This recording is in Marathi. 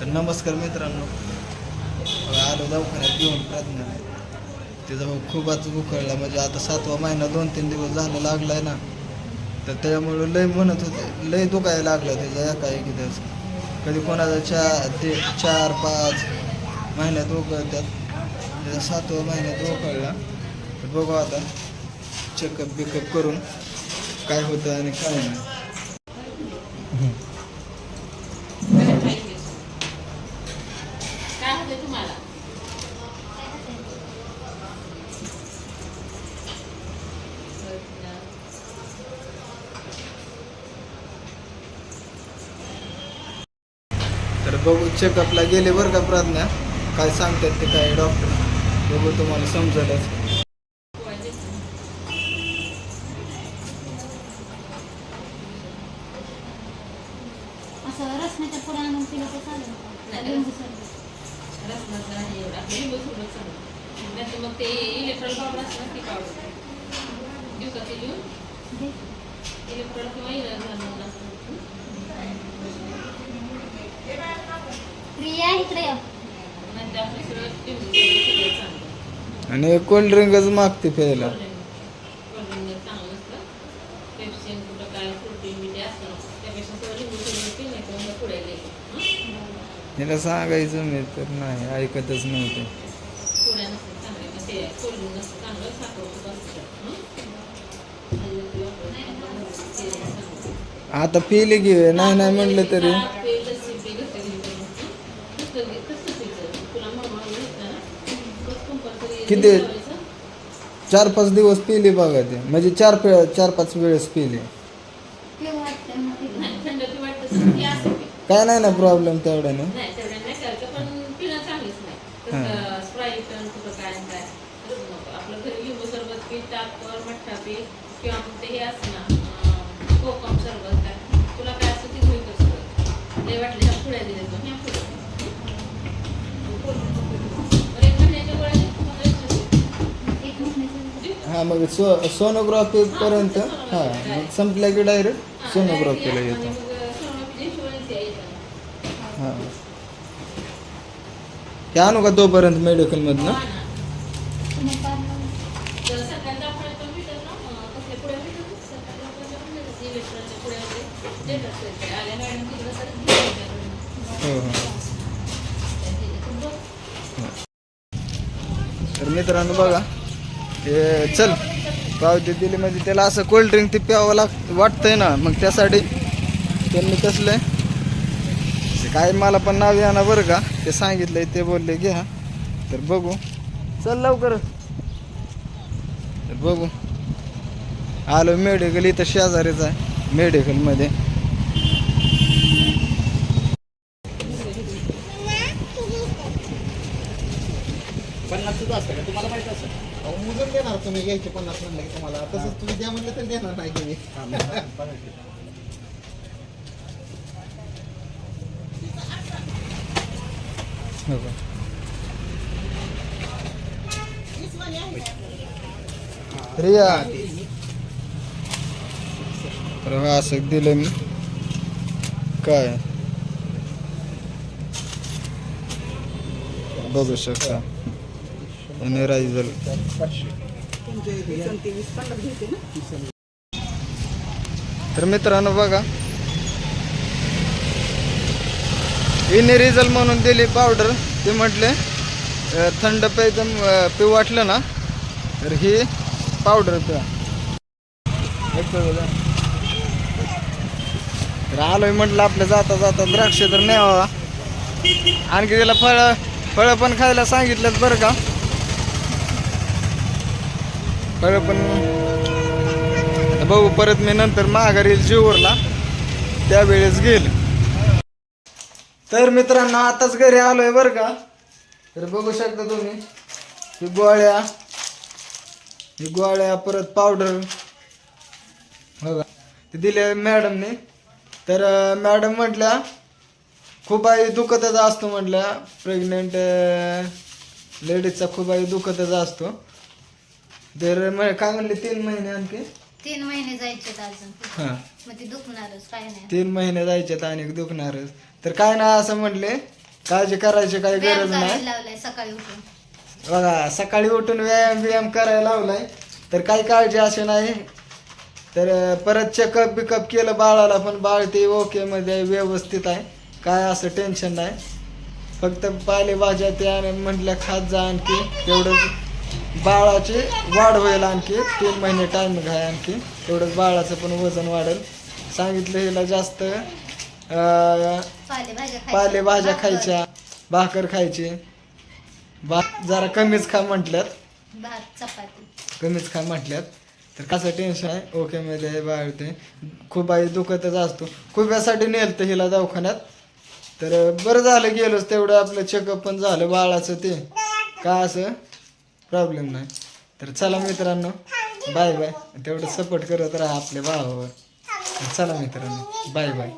तर नमस्कार मित्रांनो. आलो दवाखान्यात घेऊन प्रार्थना तिचा भाऊ खूपच उकळला म्हणजे आता सातवा महिना दोन तीन दिवस झाला लागलाय ना. तर त्यामुळे लय म्हणत होते लय दुखायला लागलं त्याचा एकाएकी दिवस. कधी कोणाचा चार ते चार पाच महिन्यात उकळतात त्याचा सातवा महिन्यात उकळला. तर बघू आता चेकअप बिकअप करून काय होतं आणि काय नाही काय होते तुम्हाला तर बघू चेकअपला गेले बरं का प्राज्ञा? काय सांगतात ते काय डॉक्टर बघू तुम्हाला समजेलच मग ते इलेक्ट्रॉल पावडर असतं ना ती पावडर लिहून. इलेक्ट्रॉल किंवा इलेक्ट्रॉल प्रिया इकडे आणि कोल्ड्रिंकच मागते प्यायला. हिला सांगायचं मी तर नाही ऐकतच नव्हते. हं? आता पिली की नाही नाही म्हणलं तरी. किती? चार पाच दिवस पिली बघा ते. म्हणजे चार पे- चार पाच वेळेस पिली. काय नाही ना प्रॉब्लेम तेवढ्याने तुला काय असं ते होईल वाटले ह्या पुढ्या हा मग सो सोनोग्राफी पर्यंत. हा मग संपल्या की डायरेक्ट सोनोग्राफीला येतो. हा. हे आणू का तोपर्यंत मेडिकलमधनं हा ते. हो तू. तर मित्रांनो बघा ते चल. पावती दिली म्हणजे त्याला असं कोल्ड्रिंक ते प्यावं लाग वाटतंय ना. मग त्यासाठी त्यांनी कसलं ते काय मला पण नाव ना बरं का. ते सांगितलंय ते बोलले घ्या तर बघू. चल लवकर. तर बघू. आलो मेडिकल इथं शेजारीच आहे मेडिकलमध्ये का? तुम्हाला माहीत असेल. अहो मुजून देणार तुम्ही घ्यायचे पन्नास म्हणलं की तुम्हाला. तसंच तुम्ही द्या म्हणलं तर देणार नाही का? रिया. तर हा असं दिलं मी. काय? बघू शकता. आणि रायझल तर मित्रांनो बघा. इने रिझल म्हणून दिली पावडर. ते म्हटले थंड प्यायचं अ, वाटलं ना तर ही पावडर प्या तर आलोय म्हटलं आपल्या जाता जाता द्राक्ष तर न्यावा. आणखी त्याला फळं फळं पण खायला सांगितलं बरं का. बरं पण भाऊ परत मी नंतर माघारी येईल जीवरला. त्यावेळेस गेल. तर मित्रांनो आताच घरी आलोय बरं का? तर बघू शकता तुम्ही ही गोळ्या ही गोळ्या परत पावडर बघा हो ते दिले मॅडमने तर मॅडम म्हटल्या खूप आई दुखतच असतो म्हटल्या. प्रेग्नेंट लेडीजचा खूप आई दुखतच असतो. तर म- काय म्हणले? तीन महिने आणखी? तीन महिने जायचे अजून. हां. मग ते दुखणारच काय नाही. तीन महिने जायच्यात आणि दुखणारच. तर काय ना असं म्हटले काळजी करायची काही व्यायाम गरज नाही. करायला लावलाय सकाळी उठून. बघा सकाळी उठून व्यायाम बियाम करायला लावलाय. तर काही काळजी असे नाही. तर अं, परत चेकअप बिकअप केलं बाळाला पण बाळ ते ओके मध्ये आहे, व्यवस्थित आहे. काय असं टेन्शन नाही. फक्त पालेभाज्या ते आणि म्हटलं खात जा आणखी. तेवढंच बाळाची वाढ होईल आणखी. तीन महिने टाईम घ्या आणखी. तेवढंच बाळाचं पण वजन वाढेल. सांगितलं हिला जास्त पालेभाज्या खायच्या. भाकर, खायची. बा जरा कमीच खा म्हटल्यात. भात कमीच खा म्हटल्यात. तर कसं टेन्शन आहे? ओके मध्ये बाळ ते खूप आई दुखतच असतो. खूप यासाठी नेलतं हिला दवाखान्यात. तर बरं झालं गेलोच तेवढं आपलं चेकअप पण झालं बाळाचं ते. काय असं? प्रॉब्लेम नाही. तर चला मित्रांनो बाय बाय तेवढं सपोर्ट करत राहा आपल्या भावावर. चला मित्रांनो बाय बाय